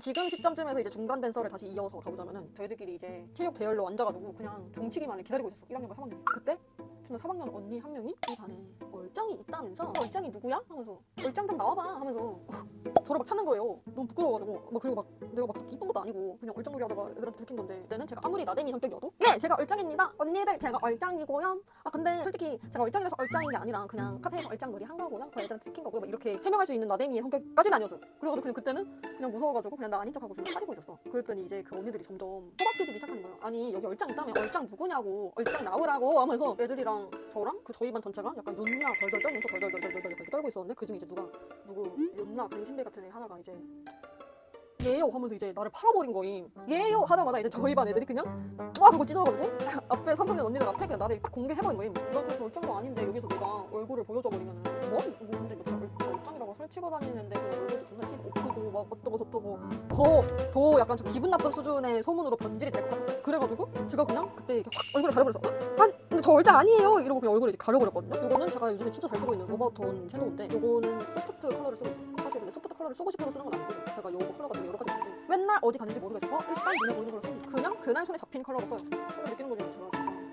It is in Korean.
지금 시점쯤에서 이제 중단된 썰을 다시 이어서 가보자면은 저희들끼리 이제 체육 대열로 앉아가지고 그냥 종치기만을 기다리고 있었어 1학년과 3학년 그때 저는 3학년 언니 한 명이 이 반에 얼짱이 있다면서 어, 얼짱이 누구야? 하면서 얼짱 좀 나와봐 하면서 저를 막 찾는 거예요. 너무 부끄러워가지고. 막 그리고 막 내가 막 그렇게 이쁜 것도 아니고 그냥 얼짱놀이 하다가 애들한테 들킨 건데 그때는 제가 아무리 나대미 성격이어도 네 제가 얼짱입니다. 언니들 제가 얼짱이고요. 아 근데 솔직히 제가 얼짱이라서 얼짱인 게 아니라 그냥 카페에서 얼짱놀이 한 거고요. 그 애들한테 들킨 거고요. 막 이렇게 해명할 수 있는 나대미의 성격까지는 아니었어요 그래가지고 그냥 그때는 그냥 무서워가지고 그냥 나 아닌 척하고 그냥 차리고 있었어. 그랬더니 이제 그 언니들이 점점 호박해지기 시작하는 거예요. 아니 여기 얼짱 있다며 얼짱 누구냐고. 얼짱 나오라고 하면서 애들이랑 저랑 그 저희 반 전체가 약간 연나 덜덜 떨면서 덜덜덜덜덜 이렇게 떨고 있었는데 그중에 이제 누가 누구 연나 간신배 같은 애 하나가 이제 예요 하면서 이제 나를 팔아버린 거임. 예요 하자마자 이제 저희 반 애들이 그냥 와 그거 찢어가지고 그 앞에 3학년 언니들 앞에 그냥 나를 딱 공개해버린 거임. 나 그래서 얼짱도 아닌데 여기서 내가 얼굴을 보여줘 버리면은 뭐? 뭐 근데 뭐 얼- 얼짱이라고 설치고 다니는데 그냥 얼굴도 존나 심 오프고 막 어떠고 저떠고 더, 더 약간 좀 기분 나쁜 수준의 소문으로 변질이 될 것 같았어요 그래가지고 제가 그냥 그때 이렇게 확 얼굴을 가려버려서 아 근데 저 얼짱 아니에요! 이러고 그냥 얼굴을 이제 가려버렸거든요. 이거는 제가 요즘에 진짜 잘 쓰고 있는 오버톤 섀도우인데 이거는 소프트 컬러를 쓰고 있어요 컬러를 쓰고 싶어서 쓰는 건 아니고 제가 이거 컬러가 되게 여러 가지 있는데 맨날 어디 갔는지 모르겠어서 일단 눈에 보이는 걸로 씁니다 그냥 그날 손에 잡힌 컬러로 써요 컬러 느끼는 거지 제가